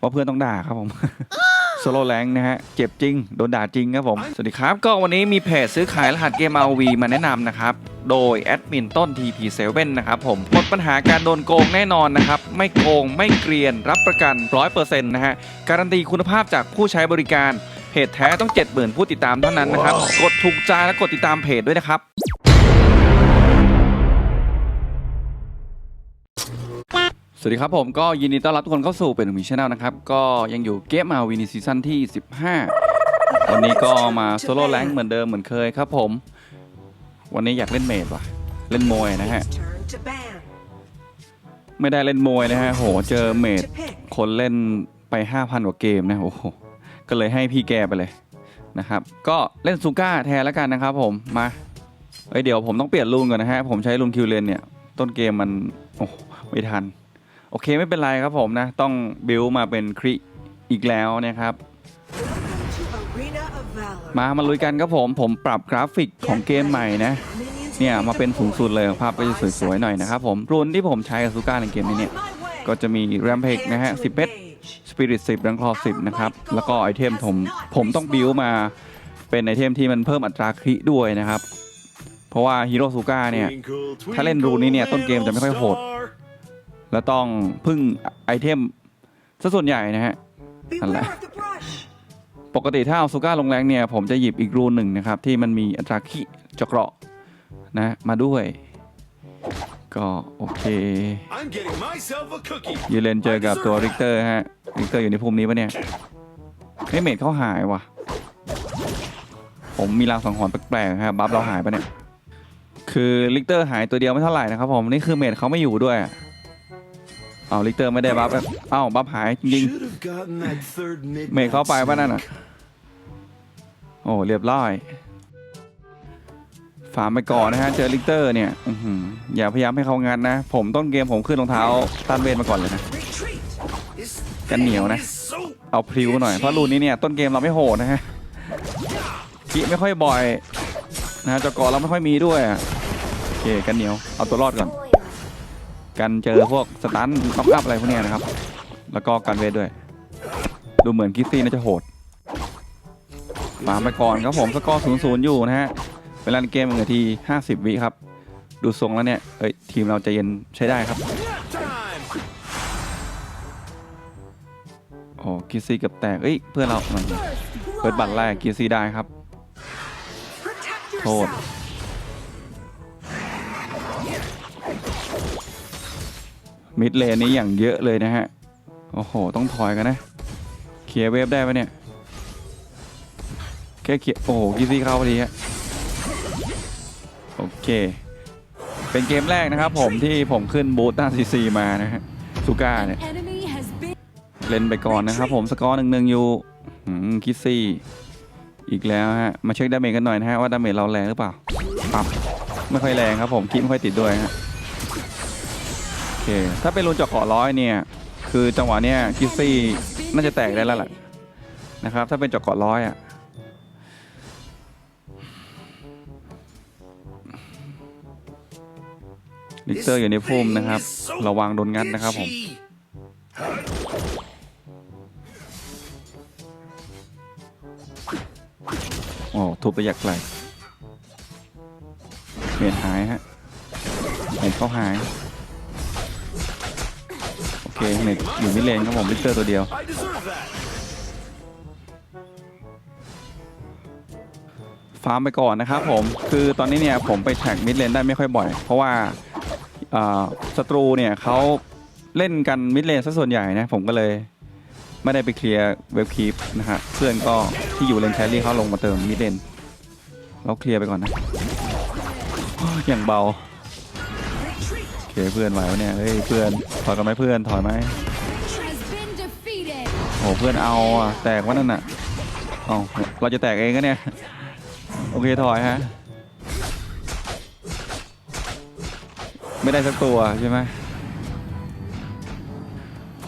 ว่าเพื่อนต้องด่าครับผมโซโลแรงนะฮะ เจ็บจริง โดนด่าจริงครับผม สวัสดีครับ ก็วันนี้มีเพจซื้อขายรหัสเกม RV มาแนะนำนะครับ โดยแอดมินต้น TP7 นะครับผม หมดปัญหาการโดนโกงแน่นอนนะครับ ไม่โกงไม่เกรียนรับประกัน 100%นะฮะ การันตีคุณภาพจากผู้ใช้บริการ เพจแท้ต้อง 70,000 ผู้ติดตามเท่านั้นนะครับ กดถูกใจและกดติดตามเพจด้วยนะครับ วัสดีครับผมก็ยินดีต้อนรับทุกคนเข้าสู่เป็นมีชแนลนะครับ ก็ยังอยู่เกมมาวินีซีซั่นที่ 15 วันนี้ก็มาโซโล่แรงเหมือนเดิมเหมือนเคยครับผม วันนี้อยากเล่นเมดว่ะ เล่นมวยนะฮะ ไม่ได้เล่นมวยนะฮะโหเจอเมดคนเล่นไป 5,000กว่าเกมนะโอ้โหก็เลยให้พี่แกไปเลยนะครับ ก็เล่นซูก้าแทนแล้วกันนะครับผมมาเอ้ยเดี๋ยวผมต้องเปลี่ยนรูนก่อนนะฮะผมใช้รูนคิวเลนเนี่ยต้นเกมมันโอ้ไม่ทัน โอเคไม่เป็นไรครับผมนะ ต้องบิวมาเป็นคริอีกแล้วนะครับ มามาลุยกันครับผม ผมปรับกราฟิกของเกมใหม่นะ เนี่ยมาเป็นสูงสุดเลยภาพก็จะสวยๆหน่อยนะครับผมรูนที่ผมใช้กับซูก้าในเกมนี้เนี่ย ก็จะมีแรมเพกนะฮะ10เม็ด engage. สปิริต10รังคอ10 นะครับ แล้วก็ไอเทมผมผมต้องบิวมาเป็นไอเทมที่มันเพิ่มอัตราคริด้วยนะครับ เพราะว่าฮีโร่ซูก้าเนี่ย ถ้าเล่นรูนี้เนี่ยต้นเกมจะไม่ค่อยโหด แล้วต้องพึ่งไอเทมซะส่วนใหญ่นะฮะ Beware of the brush. ปกติถ้าเอาซูก้าลงแรงเนี่ย ผมจะหยิบอีกรูนหนึ่งนะครับ ที่มันมีอัตราคิจเกราะนะมาด้วย ก็โอเค I'm getting myself a cookie. ยูเลนเจอกับตัวริกเตอร์ฮะริกเตอร์อยู่ในภูมินี้ปะเนี่ยเฮ้ยเมดเขาหายว่ะ ผมมีรางสังหรณ์แปลกๆครับบัฟเราหายปะเนี่ยคือลิกเตอร์หายตัวเดียวไม่เท่าไหร่นะครับผมนี่คือเมดเขาไม่อยู่ด้วยอะ เอาลิกเตอร์ไม่ได้บัฟเอ้าบัฟหายจริง Should have gotten that third mid. ๆเมดเข้าไปปะนั่นอะโอ้เรียบร้อยฝามไปก่อนนะฮะเจอลิกเตอร์เนี่ยอื้อหืออย่าพยายามให้เขางันนะ ผมต้นเกมผมขึ้นรองเท้าต้านเวทมาก่อนเลยนะ Retreat. This กันเหนียวนะ is so เอาพริ้วหน่อยเพราะรูนนี้เนี่ยต้นเกมเราไม่โหดนะฮะกิไม่ค่อยบ่อยนะฮะจกอเราไม่ค่อยมีด้วยอะโอเคกันเหนียวเอาตัวรอดก่อน กันเจอพวกสตันท็อปอัพอะไรพวกนี้นะครับ แล้วก็กันเวทด้วย ดูเหมือนคิสซี่น่าจะโหด มาไปก่อนครับผมสกอร์ศูนย์ศูนย์อยู่นะฮะเวลาในเกมหนึ่งนาทีห้าสิบวิครับ ดูทรงแล้วเนี่ยเอ้ยทีมเราใจเย็นใช้ได้ครับโอ้คิสซี่เกับแตกเอ้ยเพื่อนเรามันเปิดบัตรแรกคิสซี่ได้ครับโทษ มิดเลนนี้อย่างเยอะเลยนะฮะ โอ้โห ต้องถอยกันนะ เคลียร์เวฟได้ปะเนี่ย แค่เคลียร์ โอ้โหกีซี่เข้าพอดีฮะ โอเค เป็นเกมแรกนะครับผมที่ผมขึ้นบูตต้าซีซีมานะฮะซูก้าเนี่ย เล่นไปก่อนนะครับผม สกอร์หนึ่งหนึ่งอยู่หืมคิซี่ อีกแล้วฮะ มาเช็คดาเมจกันหน่อยนะฮะว่าดาเมจเราแรงหรือเปล่าปั๊บไม่ค่อยแรงครับผมคิดไม่ค่อยติดด้วยฮะ เค ถ้าเป็นรูนจาะเกาะร้อยเนี่ย คือจังหวะเนี้ยคิสซี่น่าจะแตกได้แล้วแหละนะครับ ถ้าเป็นจาะเกาะร้อยอะลิกเตอร์อยู่ในพุ่มนะครับ ระวังโดนงัดนะครับผมโอ้ทุบระยะไกลเมียนหายฮะเม็ดเขาหาย เคเม็ดอยู่มิดเลนครับผมลิกเตอร์ตัวเดียว ฟาร์มไปก่อนนะครับผม คือตอนนี้เนี่ยผมไปแท็กมิดเลนได้ไม่ค่อยบ่อย เพราะว่าศัตรูเนี่ยเขาเล่นกันมิดเลนซะส่วนใหญ่นะผมก็เลยไม่ได้ไปเคลียร์เว็บคีปนะฮะเพื่อนก็ที่อยู่เลนแครี่เขาลงมาเติมมิดเลนเราเคลียร์ไปก่อนนะยอย่างเบา เคเพื่อนไหววะเนี่ยเฮ้ยเพื่อนถอยกันไหมเพื่อนถอยไหมโอ้เพื่อนเอาอะแตกวะนั่นน่ะเอ๋อเราจะแตกเองก็เนี่ยโอเคถอยฮะไม่ได้สักตัวใช่ไหม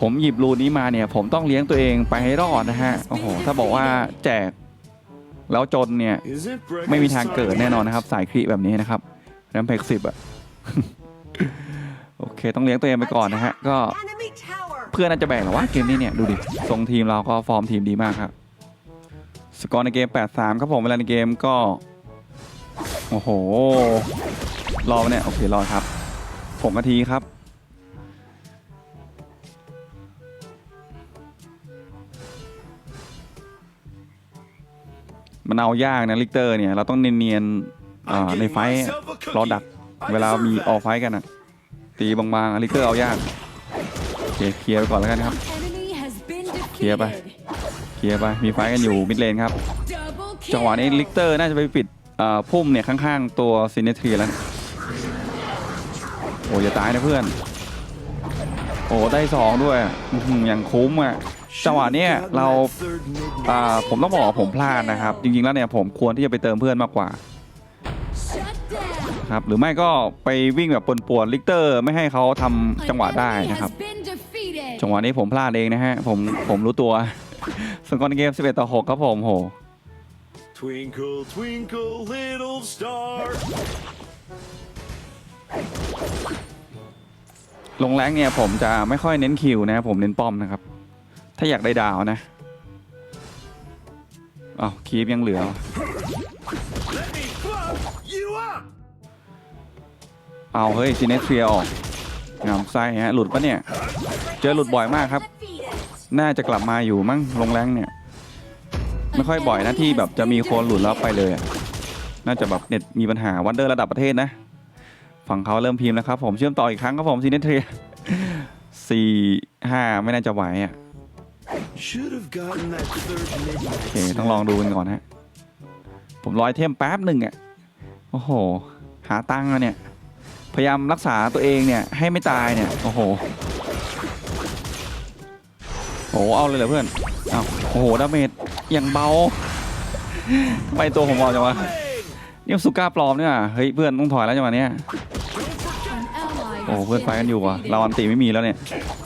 ผมหยิบรูนี้มาเนี่ย ผมต้องเลี้ยงตัวเองไปให้รอดนะฮะโอ้โหถ้าบอกว่าแจกแล้วจนเนี่ย ไม่มีทางเกิดแน่นอนนะครับ สายครีแบบนี้นะครับแรมเพกสิบอะ เคต้องเลี้ยงตัวเองไปก่อนนะฮะ ก็เพื่อนน่าจะแบ่งหรอวะเกมนี้เนี่ยดูดิทรงทีมเราก็ฟอร์มทีมดีมากครับ สกอร์ในเกม 8-3 ครับผมเวลาในเกมก็ โอ้โห รอเนี่ย โอเครอครับผมนาทีครับมันเอายากนะลิกเตอร์เนี่ย เราต้องเนียนๆในไฟท์รอดัก เวลามีออกไฟท์กันอะ ตีบางๆอลิกเตอร์เอายากโอเคเคลียร์ไปก่อนแล้วกันครับ Enemy has been Kia ba. defeated. เคลียร์ไป มีไฟกันอยู่มิดเลนครับ จังหวะนี้ลิกเตอร์น่าจะไปปิดพุ่มเนี่ยข้างๆ ตัวซินเนทรีแล้วโอ้อย่าตายนะเพื่อน โอ้ได้สองด้วยอย่างคุ้มอะจังหวะนี้เราผมต้องบอกผมพลาดนะครับ จริงๆแล้วเนี่ยผมควรที่จะไปเติมเพื่อนมากกว่า down. ครับ หรือไม่ก็ไปวิ่งแบบปวนๆลิกเตอร์ ไม่ให้เขาทำจังหวะได้ An enemy นะครับ has been defeated. จังหวะนี้ผมพลาดเองนะฮะ ผมผมรู้ตัว สกอร์ในเกม 11 ต่อ 6 ครับผมโห Twinkle, twinkle, little star. ลงแรงเนี่ยผมจะไม่ค่อยเน้นคิวนะผมเน้นป้อมนะครับ ถ้าอยากได้ดาวนะอ้าวคีบยังเหลือ เอาเฮ้ยซีเนสเฟียออกงามไส้ฮะหลุดปะเนี่ย เจอหลุดบ่อยมากครับ น่าจะกลับมาอยู่มั้งลงแรงเนี่ย ไม่ค่อยบ่อยนะที่แบบจะมีคนหลุดแล้วไปเลย น่าจะแบบเน็ตมีปัญหาวันเดอร์ระดับประเทศนะ ฝั่งเขาเริ่มพิมพ์แล้วครับผมเชื่อมต่ออีกครั้งครับผมซีเนสเทียสี่ห้าไม่น่าจะไหวอะโอเคต้องลองดูกันก่อนฮะผมรอไอเทมแป๊บหนึ่งอะโอ้โห หาตังค์อะเนี่ย พยายามรักษาตัวเองเนี่ยให้ไม่ตายเนี่ยโอ้โหโอ้โหเอาเลยเหรอเพื่อนเอาโอ้โหดาเมจอย่างเบาทำไมตัวผมเบาจังวะ Bang! นี่มันสุก้าปลอมเนี่ยเฮ้ยเพื่อนต้องถอยแล้วจังหวะเนี้ย An ally โอ้ has เพื่อนไฟ been กันอยู่ว่ะ defeated. เราอันตีไม่มีแล้วเนี่ย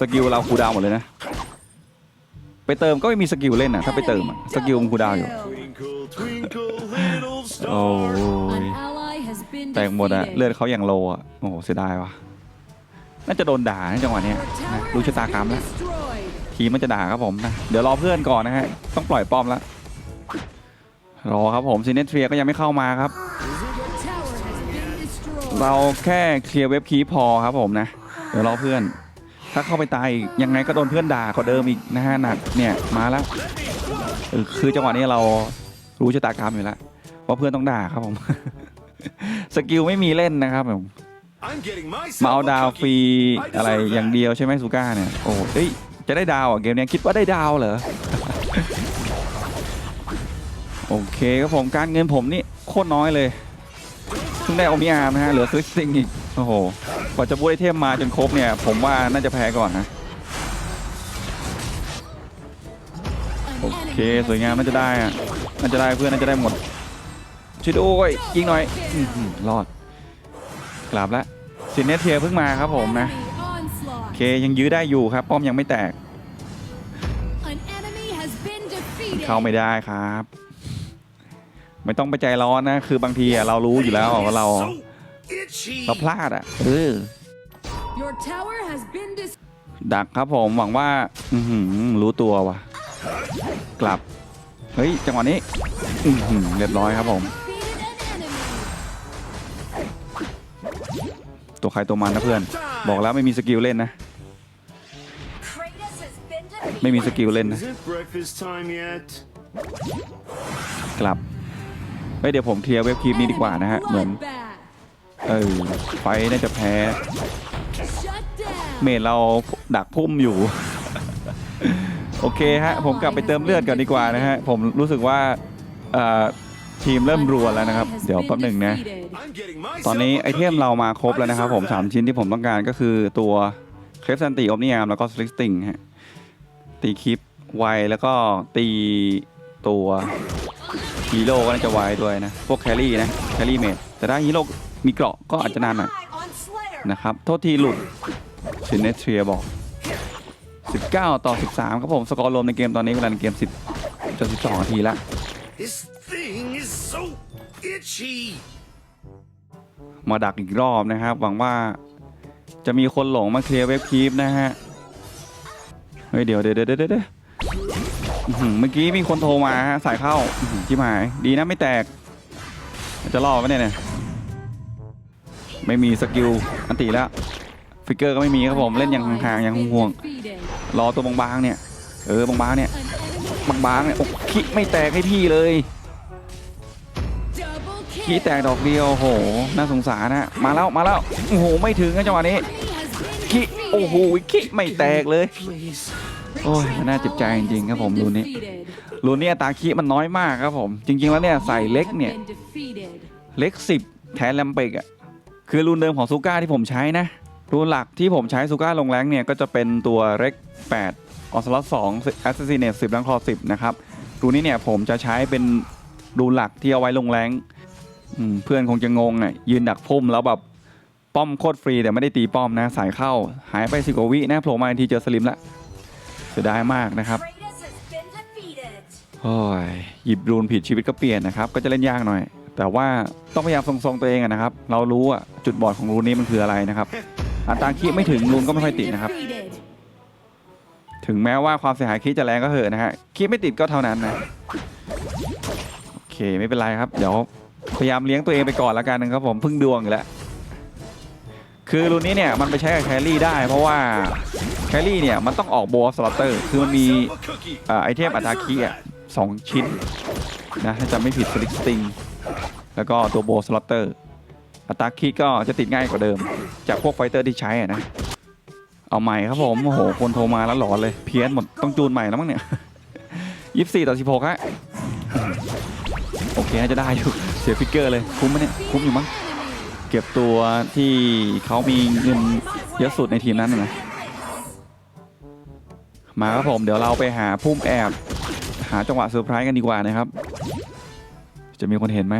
สกิลเราคูลดาวน์หมดเลยนะไปเติมก็ไม่มีสกิลเล่นอะถ้าไปเติมอะสกิลมันคูลดาวน์อยู่ Twinkle, twinkle, little โอ้ แตกหมดอะ defeated. เลือดเขาอย่างโลอะโอ้โหเสียดายว่ะน่าจะโดนด่าในจังหวะเนี้ย Your นะ tower รู้ has ชะตากรรม been แล้ว destroyed. ทีมมันจะด่าครับผมนะเดี๋ยวรอเพื่อนก่อนนะฮะต้องปล่อยป้อมแล้วรอครับผมซีเนตเทรียก็ยังไม่เข้ามาครับ Your tower has been destroyed. เราแค่เคลียร์เว็บคีย์พอครับผมนะเดี๋ยวรอเพื่อน ถ้าเข้าไปตายอีกยังไงก็โดนเพื่อนด่ากว่าเดิมอีกนะฮะหนักเนี่ยมาแล้วเออคือจังหวะนี้เรารู้ชะตากรรมอยู่แล้วว่าเพื่อนต้องด่าครับผม สกิลไม่มีเล่นนะครับผม I'm getting มาเอา myself ดาว a ฟรี cookie. อะไรอย่างเดียวใช่ไหมซูก้าเนี่ยโอ้เอ้ยจะได้ดาวอะเกมเนี้ยคิดว่าได้ดาวเหรอโอเคครับผมการเงินผมนี่โคตรน้อยเลยเพิ่งได้เอามีอาร์มนะฮะเหลือคริสติงอีกโอ้โหกว่าจะบูทไอเทมมาจนครบเนี่ย ผมว่าน่าจะแพ้ก่อนนะ An โอเค enemy has สวยงาม been น่าจะได้อะ defeated. น่าจะได้เพื่อนน่าจะได้หมด ช่วยด้วยยิงหน่อยอื้อหือรอดกลับแล้วซินเนเทียเพิ่งมาครับผมนะ Enemy โอ onslaught. เคยังยื้อได้อยู่ครับ ป้อมยังไม่แตก An enemy has been defeated. เข้าไม่ได้ครับ ไม่ต้องไปใจร้อนนะ คือบางทีอะเรารู้อยู่แล้วว่าเรา So itchy. เราพลาดอะเออ Your tower has been destroyed. ดักครับผมหวังว่าอือหือรู้ตัวว่ะกลับ เฮ้ย จังหวะนี้อือหือเรียบร้อยครับผม ตัวใครตัวมันนะเพื่อน บอกแล้วไม่มีสกิลเล่นนะ ไม่มีสกิลเล่นนะ กลับเฮ้ยเดี๋ยวผมเคลียร์เว็บคลิปนี้ดีกว่านะฮะ เหมือน เออไฟน่าจะแพ้ เมดเราดักพุ่มอยู่ โอเคฮะ ผมกลับไปเติมเลือดก่อนดีกว่านะฮะ ผมรู้สึกว่าทีมเริ่มรัวแล้วนะครับ ดี๋ยวแป๊บหนึ่งนะ I'm getting myself ตอนนี้ a ไอเทม cookie. เรามาครบแล้วนะครับผม I deserve 3ชิ้นที่ผมต้องการก็คือตัวเคลฟซันตีออฟนิยามแล้วก็สลิสติงฮะ ตีคลิปไวแล้วก็ตีตัวฮีโร่ก็น่าจะไวด้วยนะ พวกแครี่นะ แครี่เมดแต่ถ้าฮีโร่มีเกราะก็อาจจะนานหน่อย Eye on Slayer. นะครับ โทษทีหลุดซินเนเทรียบอก 19 ต่อ 13 ครับผม สกอร์รวมในเกมตอนนี้เวลาในเกม 10จน12นาทีแล้ว มาดักอีกรอบนะครับ หวังว่าจะมีคนหลงมาเคลียร์เว็บคีปนะฮะ เฮ้ยเดี๋ยวเดี๋ยวเดี๋ยวเดี๋ยวเมื่อกี้มีคนโทรมาฮะสายเข้าที่หมาย ดีนะไม่แตก จะรอดไหมเนี่ยไม่มีสกิลอันติแล้ว ฟิกเกอร์ก็ไม่มีครับผมเล่นอย่างห่างๆอย่างห่วงๆรอตัวบางๆเนี่ย เออบางๆเนี่ยบางๆเนี่ยโอ้คิไม่แตกให้พี่เลย ขี้แตกดอกเดียวโหน่าสงสารนะมาแล้วมาแล้วโอ้โหไม่ถึงนะจังหวะนี้ขี้โอ้โหขี้ไม่แตกเลยโอ้ยมันน่าเจ็บใจจริงๆครับผมรูนนี้ดูนนี้ตาขี้มันน้อยมากครับผมจริง ๆแล้วเนี่ยใส่เล็กเนี่ยเล็กสิบแทนแลมเปกอะคือรูนเดิมของซูก้าที่ผมใช้นะรูนหลักที่ผมใช้ซูก้าลงแรงเนี่ยก็จะเป็นตัวเล็ก8ออสลอต2แอสซิเนต10ลังคอ10นะครับรูนนี้เนี่ยผมจะใช้เป็นรูนหลักที่เอาไว้ลงแรง อืมเพื่อนคงจะงงอะยืนดักพุ่มแล้วแบบป้อมโคตรฟรีแต่ไม่ได้ตีป้อมนะ สายเข้าหายไปสิกว่าวินะโผล่มาทีเจอสลิมละเสียดายมากนะครับโอ้ยหยิบรูนผิดชีวิตก็เปลี่ยนนะครับ ก็จะเล่นยากหน่อย แต่ว่าต้องพยายามทรงๆตัวเองนะครับ เรารู้อะจุดบอดของรูนนี้มันคืออะไรนะครับ อัตราคีไม่ถึงรูนก็ไม่ค่อยติดนะครับ ถึงแม้ว่าความเสียหายคีจะแรงก็เหอะนะฮะคีไม่ติดก็เท่านั้นนะโอเคไม่เป็นไรครับเดี๋ยว พยายามเลี้ยงตัวเองไปก่อนแล้วกันนะครับผมพึ่งดวงอยู่แล้วคือรูนนี้เนี่ยมันไปใช้กับแครี่ได้ เพราะว่าแครี่เนี่ยมันต้องออกโบสลอตเตอร์คือมันมีอไอเทมอัตาคีอะสองชิ้นนะถ้าจำไม่ผิดสลิกสติงแล้วก็ตัวโบสลอตเตอร์อัตาคีก็จะติดง่ายกว่าเดิม จากพวกไฟเตอร์ที่ใช้อะนะเอาใหม่ครับผมโอ้โหคนโทรมาแล้วหลอนเลยเพี้ยนหมดต้องจูนใหม่แล้วมั้งเนี่ยยี่สี่ต่อสิบหกฮะโอเคจะได้อยู่ เสียฟิกเกอร์เลยคุ้มไหมเนี่ยคุ้มอยู่มั้งเก็บตัวที่เขามีเงินเยอะสุดในทีมนั้นนะมาครับผมเดี๋ยวเราไปหาพุ่มแอบหาจังหวะเซอร์ไพรส์กันดีกว่านะครับ จะมีคนเห็นไหม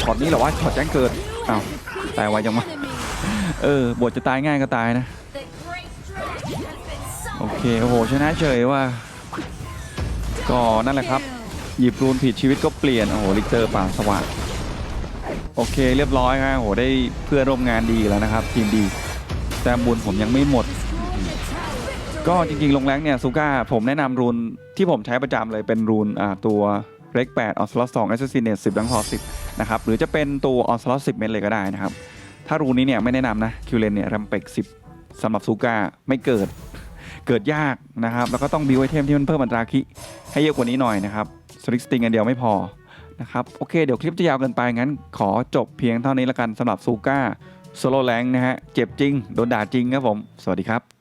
ช็อตนี้เหรอวะช็อตแจ้งเกิดอ้าวตายไวจังวะเออบทจะตายง่ายก็ตายนะ โอเคโอ้โหชนะเฉยว่าก็นั่นแหละครับ หยิบรูนผิดชีวิตก็เปลี่ยน โอ้โหลิกเตอร์ป่าสว่างโอเคเรียบร้อยครับโอ้โหได้เพื่อนร่วมงานดีแล้วนะครับ ทีมดี แต่บุญผมยังไม่หมด ก็จริงๆ ลงแรงเนี่ยซูก้าผมแนะนำรูนที่ผมใช้ประจำเลยเป็นรูนตัวเล็ก8ออสลอต2 a s s a s s i n a t e 10ดังคอ10นะครับ หรือจะเป็นตัวออสลอต10เมตรเลยก็ได้นะครับ ถ้ารูนนี้เนี่ยไม่แนะนำนะ คิวเลนเนี่ยแรมเป็ก10สำหรับซูก้าไม่เกิดเกิดยากนะครับ แล้วก็ต้องบิวไอเทมที่มันเพิ่มอัตราคิให้เยอะกว่านี้หน่อยนะครับ สลิกสติงอันเดียวไม่พอนะครับโอเคเดี๋ยวคลิปจะยาวเกินไปงั้น ขอจบเพียงเท่านี้ละกันสำหรับซูก้าโซโล่แรงนะฮะเจ็บจริง โดนด่าจริงครับผม สวัสดีครับ